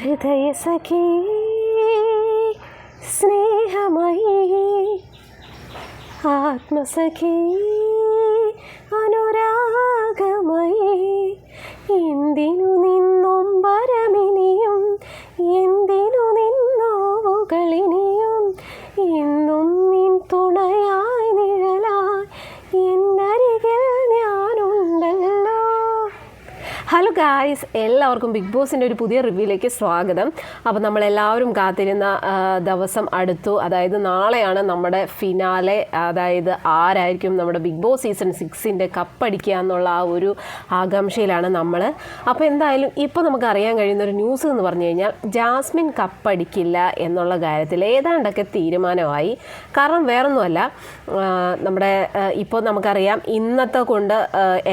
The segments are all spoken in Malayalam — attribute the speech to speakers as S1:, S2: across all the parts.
S1: ഹൃദയസഖി സ്നേഹമയീ ആത്മസഖി അനുരാഗമയീ എന്തിനു നിന്നും ഗായ്സ് എല്ലാവർക്കും ബിഗ് ബോസിന്റെ ഒരു പുതിയ റിവ്യൂയിലേക്ക് സ്വാഗതം. അപ്പോൾ നമ്മളെല്ലാവരും കാത്തിരുന്ന ദിവസം അടുത്തു. അതായത് നാളെയാണ് നമ്മുടെ ഫിനാലെ. അതായത് ആരായിരിക്കും നമ്മുടെ ബിഗ് ബോസ് സീസൺ സിക്സിന്റെ കപ്പടിക്കുക എന്നുള്ള ആ ഒരു ആകാംക്ഷയിലാണ് നമ്മൾ അപ്പോൾ എന്തായാലും ഇപ്പോൾ നമുക്ക് അറിയാൻ കഴിയുന്ന ഒരു ന്യൂസ് എന്ന് പറഞ്ഞു കഴിഞ്ഞാൽ ജാസ്മിൻ കപ്പടിക്കില്ല എന്നുള്ള കാര്യത്തിൽ ഏതാണ്ടൊക്കെ തീരുമാനമായി. കാരണം വേറൊന്നുമല്ല നമ്മുടെ ഇപ്പോൾ നമുക്കറിയാം ഇന്നത്തെ കൊണ്ട്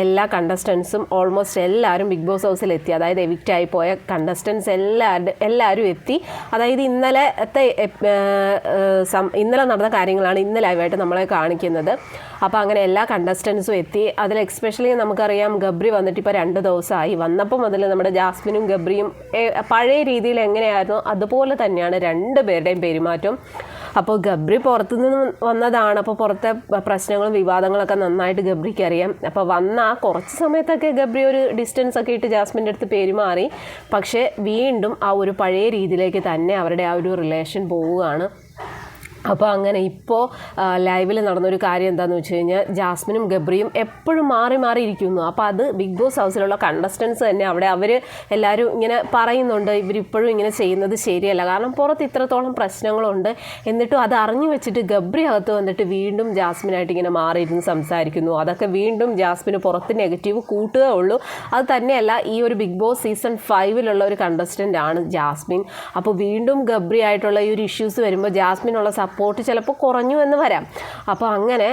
S1: എല്ലാ കണ്ടസ്റ്റൻസും ഓൾമോസ്റ്റ് എല്ലാവരും ബിഗ് ബോസ് ഹൗസിൽ എത്തി അതായത് എവിക്റ്റ് ആയി പോയ കണ്ടസ്റ്റൻസ് എല്ലാവരും എല്ലാവരും എത്തി. അതായത് ഇന്നലത്തെ ഇന്നലെ നടന്ന കാര്യങ്ങളാണ് ഇന്ന് ലൈവായിട്ട് നമ്മളെ കാണിക്കുന്നത്. അപ്പോൾ അങ്ങനെ എല്ലാ കണ്ടസ്റ്റൻസും എത്തി. അതിൽ എക്സ്പെഷ്യലി നമുക്കറിയാം ഗബ്രി വന്നിട്ട് ഇപ്പോൾ രണ്ട് ദിവസമായി. വന്നപ്പോൾ മുതൽ നമ്മുടെ ജാസ്മിനും ഗബ്രിയും പഴയ രീതിയിൽ എങ്ങനെയായിരുന്നു അതുപോലെ തന്നെയാണ് രണ്ട് പേരുടെയും പെരുമാറ്റം. അപ്പോൾ ഗബ്രി പുറത്തുനിന്ന് വന്നതാണ്. അപ്പോൾ പുറത്തെ പ്രശ്നങ്ങളും വിവാദങ്ങളൊക്കെ നന്നായിട്ട് ഗബ്രിക്ക് അറിയാം. അപ്പോൾ വന്ന ആ കുറച്ച് സമയത്തൊക്കെ ഗബ്രി ഒരു ഡിസ്റ്റൻസ് ഒക്കെ ഇട്ട് ജാസ്മിന്റെ അടുത്ത് പെരുമാറി. പക്ഷേ വീണ്ടും ആ ഒരു പഴയ രീതിയിലേക്ക് തന്നെ അവരുടെ ആ ഒരു റിലേഷൻ പോവുകയാണ്. അപ്പോൾ അങ്ങനെ ഇപ്പോൾ ലൈവിൽ നടന്നൊരു കാര്യം എന്താണെന്ന് വെച്ച് കഴിഞ്ഞാൽ ജാസ്മിനും ഗബ്രിയും എപ്പോഴും മാറി മാറി ഇരിക്കുന്നു. അപ്പോൾ അത് ബിഗ് ബോസ് ഹൗസിലുള്ള കണ്ടസ്റ്റൻസ് തന്നെ അവിടെ അവർ എല്ലാവരും ഇങ്ങനെ പറയുന്നുണ്ട് ഇവരിപ്പോഴും ഇങ്ങനെ ചെയ്യുന്നത് ശരിയല്ല. കാരണം പുറത്ത് ഇത്രത്തോളം പ്രശ്നങ്ങളുണ്ട്. എന്നിട്ടും അത് അറിഞ്ഞു വെച്ചിട്ട് ഗബ്രി അകത്ത് വന്നിട്ട് വീണ്ടും ജാസ്മിനായിട്ട് ഇങ്ങനെ മാറിയിരുന്ന് സംസാരിക്കുന്നു. അതൊക്കെ വീണ്ടും ജാസ്മിന് പുറത്ത് നെഗറ്റീവ് കൂട്ടുക ഉള്ളൂ. അത് തന്നെയല്ല ഈ ഒരു ബിഗ് ബോസ് സീസൺ ഫൈവിലുള്ള ഒരു കണ്ടസ്റ്റന്റ് ആണ് ജാസ്മിൻ. അപ്പോൾ വീണ്ടും ഗബ്രി ആയിട്ടുള്ള ഈ ഒരു ഇഷ്യൂസ് വരുമ്പോൾ ജാസ്മിനുള്ള സപ്പോർട്ട് ചിലപ്പോൾ കുറഞ്ഞു എന്ന് വരാം. അപ്പോൾ അങ്ങനെ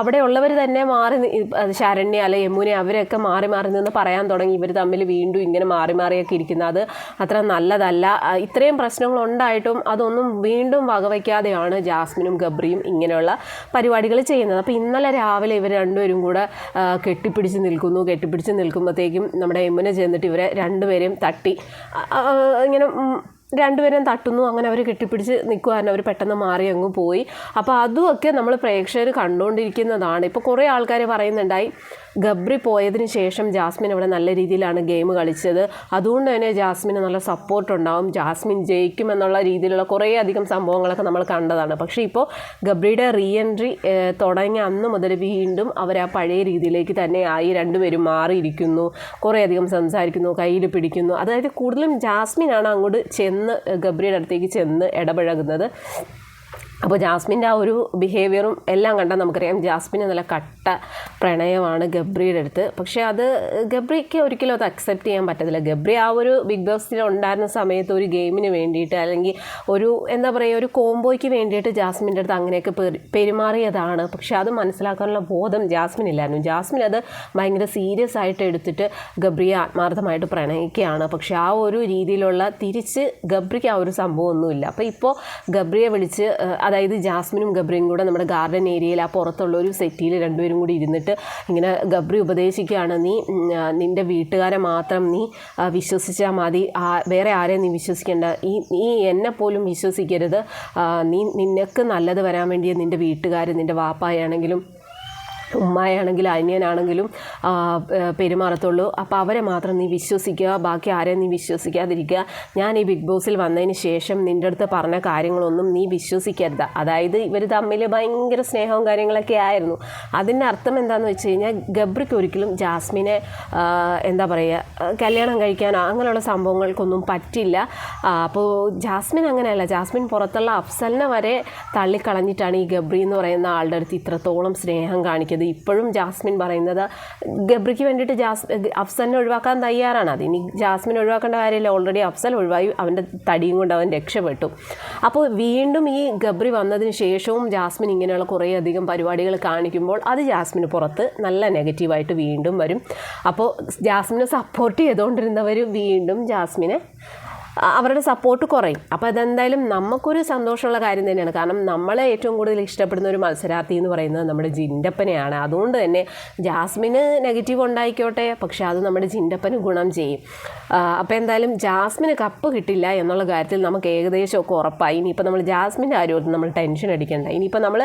S1: അവിടെ അവിടെയുള്ളവർ തന്നെ മാറി ശരണ്യ അല്ലെ യമുന അവരൊക്കെ മാറി മാറി നിന്ന് പറയാൻ തുടങ്ങി. ഇവർ തമ്മിൽ വീണ്ടും ഇങ്ങനെ മാറി മാറിയൊക്കെ ഇരിക്കുന്നത് അത് അത്ര നല്ലതല്ല. ഇത്രയും പ്രശ്നങ്ങൾ ഉണ്ടായിട്ടും അതൊന്നും വീണ്ടും വകവയ്ക്കാതെയാണ് ജാസ്മിനും ഗബ്രിയും ഇങ്ങനെയുള്ള പരിപാടികൾ ചെയ്യുന്നത്. അപ്പോൾ ഇന്നലെ രാവിലെ ഇവർ രണ്ടുപേരും കൂടെ കെട്ടിപ്പിടിച്ച് നിൽക്കുന്നു. കെട്ടിപ്പിടിച്ച് നിൽക്കുമ്പോഴത്തേക്കും നമ്മുടെ യമുന ചെന്നിട്ട് ഇവരെ രണ്ടുപേരെയും തട്ടി. ഇങ്ങനെ രണ്ടുപേരും തട്ടുന്നു. അങ്ങനെ അവർ കെട്ടിപ്പിടിച്ച് നിൽക്കുമായിരുന്നു അവർ പെട്ടെന്ന് മാറി അങ്ങ് പോയി. അപ്പോൾ അതുമൊക്കെ നമ്മൾ പ്രേക്ഷകർ കണ്ടുകൊണ്ടിരിക്കുന്നതാണ് ഇപ്പോൾ കുറേ ആൾക്കാർ പറയുന്നുണ്ടായി ഗബ്രി പോയതിന് ശേഷം ജാസ്മിൻ അവിടെ നല്ല രീതിയിലാണ് ഗെയിം കളിച്ചത്. അതുകൊണ്ട് തന്നെ ജാസ്മിന് നല്ല സപ്പോർട്ട് ഉണ്ടാവും. ജാസ്മിൻ ജയിക്കും എന്നുള്ള രീതിയിലുള്ള കുറേ അധികം സംഭവങ്ങളൊക്കെ നമ്മൾ കണ്ടതാണ്. പക്ഷേ ഇപ്പോൾ ഗബ്രിയുടെ റീ എൻട്രി തുടങ്ങിയ അന്ന് മുതൽ വീണ്ടും അവർ ആ പഴയ രീതിയിലേക്ക് തന്നെ ആയി രണ്ടുപേരും മാറിയിരിക്കുന്നു. കുറേ അധികം സംസാരിക്കുന്നു കയ്യിൽ പിടിക്കുന്നു. അതായത് കൂടുതലും ജാസ്മിനാണ് അങ്ങോട്ട് ചെന്ന് ഗബ്രിയുടെ അടുത്തേക്ക് ചെന്ന് ഇടപഴകുന്നത്. അപ്പോൾ ജാസ്മിന്റെ ആ ഒരു ബിഹേവിയറും എല്ലാം കണ്ടാൽ നമുക്കറിയാം ജാസ്മിൻ നല്ല കട്ട പ്രണയമാണ് ഗബ്രിയുടെ അടുത്ത്. പക്ഷേ അത് ഗബ്രിക്ക് ഒരിക്കലും അത് അക്സെപ്റ്റ് ചെയ്യാൻ പറ്റത്തില്ല. ഗബ്രി ആ ഒരു ബിഗ് ബോസിൽ ഉണ്ടായിരുന്ന സമയത്ത് ഒരു ഗെയിമിന് വേണ്ടിയിട്ട് അല്ലെങ്കിൽ ഒരു എന്താ പറയുക ഒരു കോംബോയ്ക്ക് വേണ്ടിയിട്ട് ജാസ്മിന്റെ അടുത്ത് അങ്ങനെയൊക്കെ പെരു- പെരുമാറിയതാണ്. പക്ഷേ അത് മനസ്സിലാക്കാനുള്ള ബോധം ജാസ്മിൻ ഇല്ലായിരുന്നു ജാസ്മിൻ അത് ഭയങ്കര സീരിയസ് ആയിട്ട് എടുത്തിട്ട് ഗബ്രിയെ ആത്മാർത്ഥമായിട്ട് പ്രണയിക്കുകയാണ്. പക്ഷേ ആ ഒരു രീതിയിലുള്ള തിരിച്ച് ഗബ്രിക്ക് ആ ഒരു സംഭവമൊന്നുമില്ല അപ്പോൾ ഇപ്പോൾ ഗബ്രിയെ വിളിച്ച് അതായത് ജാസ്മിനും ഗബ്രിയും കൂടെ നമ്മുടെ ഗാർഡൻ ഏരിയയിൽ ആ പുറത്തുള്ള ഒരു സെറ്റിയിൽ രണ്ടുപേരും കൂടി ഇരുന്നിട്ട് ഇങ്ങനെ ഗബ്രി ഉപദേശിക്കുകയാണ്. നീ നിന്റെ വീട്ടുകാരെ മാത്രം നീ വിശ്വസിച്ചാൽ മതി. വേറെ ആരെയും നീ വിശ്വസിക്കേണ്ട. ഈ നീ എന്നെ പോലും വിശ്വസിക്കരുത്. നീ നിനക്ക് നല്ലത് വരാൻ വേണ്ടിയ നിന്റെ വീട്ടുകാർ നിന്റെ വാപ്പായാണെങ്കിലും ഉമ്മായാണെങ്കിലും അനിയനാണെങ്കിലും പെരുമാറത്തുള്ളൂ. അപ്പോൾ അവരെ മാത്രം നീ വിശ്വസിക്കുക ബാക്കി ആരെയും നീ വിശ്വസിക്കാതിരിക്കുക. ഞാൻ ഈ ബിഗ് ബോസിൽ വന്നതിന് ശേഷം നിന്റെ അടുത്ത് പറഞ്ഞ കാര്യങ്ങളൊന്നും നീ വിശ്വസിക്കരുത്. അതായത് ഇവർ തമ്മിൽ ഭയങ്കര സ്നേഹവും കാര്യങ്ങളൊക്കെ ആയിരുന്നു. അതിന്റെ അർത്ഥം എന്താണെന്ന് വെച്ച് കഴിഞ്ഞാൽ ഗബ്രിക്ക് ഒരിക്കലും ജാസ്മിനെ എന്താ പറയുക കല്യാണം കഴിക്കാനോ അങ്ങനെയുള്ള സംഭവങ്ങൾക്കൊന്നും പറ്റില്ല. അപ്പോൾ ജാസ്മിൻ അങ്ങനെയല്ല. ജാസ്മിൻ പുറത്തുള്ള അഫ്സലിനെ വരെ തള്ളിക്കളഞ്ഞിട്ടാണ് ഈ ഗബ്രി എന്ന് പറയുന്ന ആളുടെ അടുത്ത് ഇത്രത്തോളം സ്നേഹം കാണിക്കുന്നത്. ഇപ്പോഴും ജാസ്മിൻ പറയുന്നത് ഗബ്രിക്ക് വേണ്ടിയിട്ട് ജാസ് അഫ്സലിനെ ഒഴിവാക്കാൻ തയ്യാറാണ്. അത് ഇനി ജാസ്മിൻ ഒഴിവാക്കേണ്ട കാര്യമില്ല. ഓൾറെഡി അഫ്സൽ ഒഴിവായി. അവന്റെ തടിയും കൊണ്ട് അവൻ രക്ഷപ്പെട്ടു. അപ്പോൾ വീണ്ടും ഈ ഗബ്രി വന്നതിന് ശേഷവും ജാസ്മിൻ ഇങ്ങനെയുള്ള കുറേയധികം പരിപാടികൾ കാണിക്കുമ്പോൾ അത് ജാസ്മിന് പുറത്ത് നല്ല നെഗറ്റീവായിട്ട് വീണ്ടും വരും. അപ്പോൾ ജാസ്മിനെ സപ്പോർട്ട് ചെയ്തുകൊണ്ടിരുന്നവർ വീണ്ടും ജാസ്മിനെ അവരുടെ സപ്പോർട്ട് കുറയും. അപ്പോൾ അതെന്തായാലും നമുക്കൊരു സന്തോഷമുള്ള കാര്യം തന്നെയാണ്. കാരണം നമ്മളെ ഏറ്റവും കൂടുതൽ ഇഷ്ടപ്പെടുന്ന ഒരു മത്സരാർത്ഥി എന്ന് പറയുന്നത് നമ്മുടെ ജിൻഡപ്പനെയാണ്. അതുകൊണ്ട് തന്നെ ജാസ്മിന് നെഗറ്റീവ് ഉണ്ടായിക്കോട്ടെ പക്ഷേ അത് നമ്മുടെ ജിൻഡപ്പന് ഗുണം ചെയ്യും. അപ്പോൾ എന്തായാലും ജാസ്മിന് കപ്പ് കിട്ടില്ല എന്നുള്ള കാര്യത്തിൽ നമുക്ക് ഏകദേശം ഒക്കെ ഉറപ്പായി. ഇനിയിപ്പോൾ നമ്മൾ ജാസ്മിന്റെ കാര്യത്തിൽ നമ്മൾ ടെൻഷൻ അടിക്കേണ്ട. ഇനിയിപ്പോൾ നമ്മൾ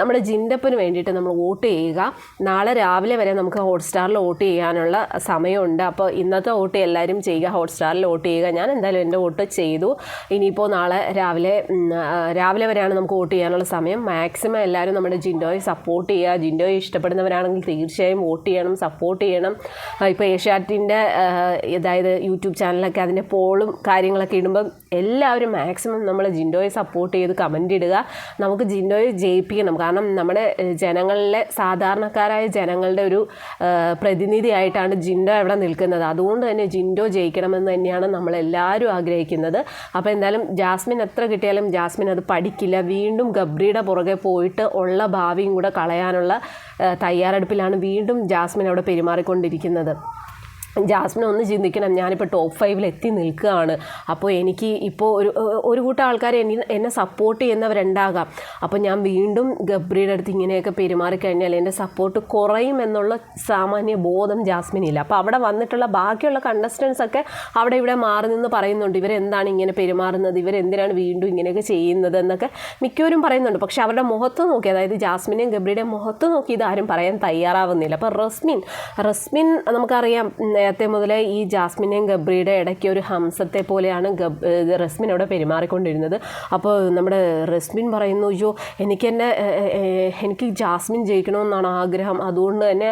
S1: നമ്മുടെ ജിൻഡപ്പന് വേണ്ടിയിട്ട് നമ്മൾ വോട്ട് ചെയ്യുക. നാളെ രാവിലെ വരെ നമുക്ക് ഹോട്ട്സ്റ്റാറിൽ വോട്ട് ചെയ്യാനുള്ള സമയമുണ്ട്. അപ്പോൾ ഇന്നത്തെ വോട്ട് എല്ലാവരും ചെയ്യുക. ഹോട്ട്സ്റ്റാറിൽ വോട്ട് ചെയ്യുക. ഞാൻ എന്തായാലും എന്റെ വോട്ട് ചെയ്തു. ഇനിയിപ്പോൾ നാളെ രാവിലെ രാവിലെ വരെയാണ് നമുക്ക് വോട്ട് ചെയ്യാനുള്ള സമയം. മാക്സിമം എല്ലാവരും നമ്മുടെ ജിൻഡോയെ സപ്പോർട്ട് ചെയ്യുക. ജിൻഡോയെ ഇഷ്ടപ്പെടുന്നവരാണെങ്കിൽ തീർച്ചയായും വോട്ട് ചെയ്യണം സപ്പോർട്ട് ചെയ്യണം. ഇപ്പോൾ ഏഷ്യാറ്റിന്റെ അതായത് യൂട്യൂബ് ചാനലൊക്കെ അതിന്റെ പോളും കാര്യങ്ങളൊക്കെ ഇടുമ്പം എല്ലാവരും മാക്സിമം നമ്മൾ ജിൻഡോയെ സപ്പോർട്ട് ചെയ്ത് കമന്റ് ഇടുക. നമുക്ക് ജിൻഡോയെ ജയിപ്പിക്കണം. കാരണം നമ്മുടെ ജനങ്ങളിലെ സാധാരണക്കാരായ ജനങ്ങളുടെ ഒരു പ്രതിനിധിയായിട്ടാണ് ജിൻഡോ അവിടെ നിൽക്കുന്നത്. അതുകൊണ്ട് തന്നെ ജിൻഡോ ജയിക്കണമെന്ന് തന്നെയാണ് നമ്മളെല്ലാവരും ആഗ്രഹിക്കുന്നത്. അപ്പോൾ എന്തായാലും ജാസ്മിൻ എത്ര കിട്ടിയാലും ജാസ്മിൻ അത് പഠിക്കില്ല. വീണ്ടും ഗബ്രിയുടെ പുറകെ പോയിട്ട് ഉള്ള ഭാവിയും കൂടെ കളയാനുള്ള തയ്യാറെടുപ്പിലാണ് വീണ്ടും ജാസ്മിൻ അവിടെ പെരുമാറിക്കൊണ്ടിരിക്കുന്നത്. ജാസ്മിൻ ഒന്ന് ചിന്തിക്കണം. ഞാനിപ്പോൾ ടോപ്പ് ഫൈവിൽ എത്തി നിൽക്കുകയാണ്. അപ്പോൾ എനിക്ക് ഇപ്പോൾ ഒരു ഒരു കൂട്ടം ആൾക്കാർ എന്നെ എന്നെ സപ്പോർട്ട് ചെയ്യുന്നവരുണ്ടാകാം അപ്പോൾ ഞാൻ വീണ്ടും ഗബ്രിയുടെ അടുത്ത് ഇങ്ങനെയൊക്കെ പെരുമാറിക്കഴിഞ്ഞാൽ എന്റെ സപ്പോർട്ട് കുറയും എന്നുള്ള സാമാന്യ ബോധം ജാസ്മിനില്ല. അപ്പോൾ അവിടെ വന്നിട്ടുള്ള ബാക്കിയുള്ള കണ്ടസ്റ്റൻസ് ഒക്കെ അവിടെ ഇവിടെ മാറി നിന്ന് പറയുന്നുണ്ട് ഇവരെന്താണ് ഇങ്ങനെ പെരുമാറുന്നത്? ഇവരെന്തിനാണ് വീണ്ടും ഇങ്ങനെയൊക്കെ ചെയ്യുന്നത്? എന്നൊക്കെ മിക്കവരും പറയുന്നുണ്ട്. പക്ഷേ അവരുടെ മുഖത്ത് നോക്കി അതായത് ജാസ്മിനെയും ഗബ്രിയുടെയും മുഖത്ത് നോക്കി ഇതാരും പറയാൻ തയ്യാറാവുന്നില്ല. അപ്പോൾ റസ്മിൻ റസ്മിൻ നമുക്കറിയാം നേരത്തെ മുതലേ ഈ ജാസ്മിനെയും ഗബ്രിയുടെ ഇടയ്ക്ക് ഒരു ഹംസത്തെ പോലെയാണ് ഗബ് റസ്മിൻ അവിടെ പെരുമാറിക്കൊണ്ടിരുന്നത്. അപ്പോൾ നമ്മുടെ റസ്മിൻ പറയുന്നു അയ്യോ എനിക്ക് എന്നെ എനിക്ക് ജാസ്മിൻ ജയിക്കണമെന്നാണ് ആഗ്രഹം. അതുകൊണ്ട് തന്നെ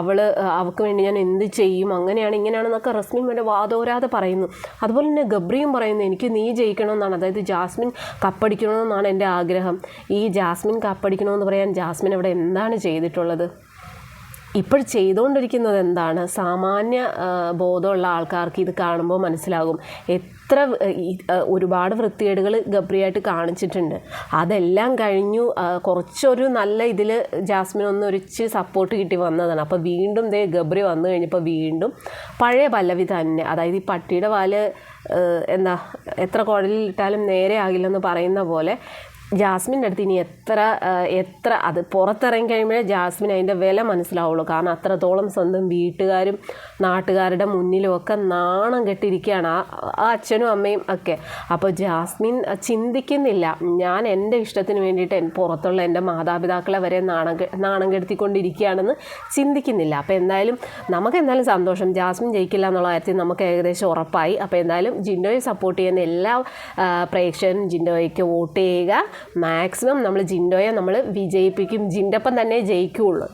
S1: അവൾ അവൾക്ക് വേണ്ടി ഞാൻ എന്ത് ചെയ്യും? അങ്ങനെയാണ് ഇങ്ങനെയാണെന്നൊക്കെ റസ്മിൻ വരെ വാദോരാതെ പറയുന്നു. അതുപോലെ തന്നെ ഗബ്രിയും പറയുന്നു എനിക്ക് നീ ജയിക്കണമെന്നാണ്. അതായത് ജാസ്മിൻ കപ്പടിക്കണമെന്നാണ് എന്റെ ആഗ്രഹം. ഈ ജാസ്മിൻ കപ്പടിക്കണമെന്ന് പറയാൻ ജാസ്മിൻ അവിടെ എന്താണ് ചെയ്തിട്ടുള്ളത്? ഇപ്പോൾ ചെയ്തുകൊണ്ടിരിക്കുന്നത് എന്താണ്? സാമാന്യ ബോധമുള്ള ആൾക്കാർക്ക് ഇത് കാണുമ്പോൾ മനസ്സിലാകും. എത്ര ഒരുപാട് വൃത്തികേടുകൾ ഗബ്രിയായിട്ട് കാണിച്ചിട്ടുണ്ട്. അതെല്ലാം കഴിഞ്ഞു കുറച്ചൊരു നല്ല ഇതിൽ ജാസ്മിൻ ഒന്ന് ഒരിച്ച് സപ്പോർട്ട് കിട്ടി വന്നതാണ്. അപ്പോൾ വീണ്ടും ദേ ഗബ്രി വന്നു കഴിഞ്ഞപ്പോൾ വീണ്ടും പഴയ പല്ലവി തന്നെ. അതായത് ഈ പട്ടിയുടെ പാൽ എന്താ എത്ര കുഴലിൽ ഇട്ടാലും നേരെ ആകില്ലെന്ന് പറയുന്ന പോലെ ജാസ്മിന്റെ അടുത്ത് ഇനി എത്ര എത്ര അത് പുറത്തിറങ്ങി കഴിയുമ്പോഴേ ജാസ്മിൻ അതിന്റെ വില മനസ്സിലാവുള്ളൂ. കാരണം അത്രത്തോളം സ്വന്തം വീട്ടുകാരും നാട്ടുകാരുടെ മുന്നിലും ഒക്കെ നാണം കെട്ടിരിക്കുകയാണ് ആ അച്ഛനും അമ്മയും ഒക്കെ. അപ്പോൾ ജാസ്മിൻ ചിന്തിക്കുന്നില്ല. ഞാൻ എന്റെ ഇഷ്ടത്തിന് വേണ്ടിയിട്ട് പുറത്തുള്ള എന്റെ മാതാപിതാക്കളെ വരെ നാണം നാണം കെടുത്തിക്കൊണ്ടിരിക്കുകയാണെന്ന് ചിന്തിക്കുന്നില്ല. അപ്പോൾ എന്തായാലും നമുക്ക് എന്തായാലും സന്തോഷം. ജാസ്മിൻ ജയിക്കില്ല എന്നുള്ള കാര്യത്തിൽ നമുക്ക് ഏകദേശം ഉറപ്പായി. അപ്പോൾ എന്തായാലും ജിൻഡോയെ സപ്പോർട്ട് ചെയ്യുന്ന എല്ലാ പ്രേക്ഷകരും ജിൻഡോയ്ക്ക് വോട്ട് ചെയ്യുക. മാക്സിമം നമ്മൾ ജിൻഡോയെ നമ്മൾ വിജയിപ്പിക്കും. ജിൻഡപ്പം തന്നെ ജയിക്കുകയുള്ളൂ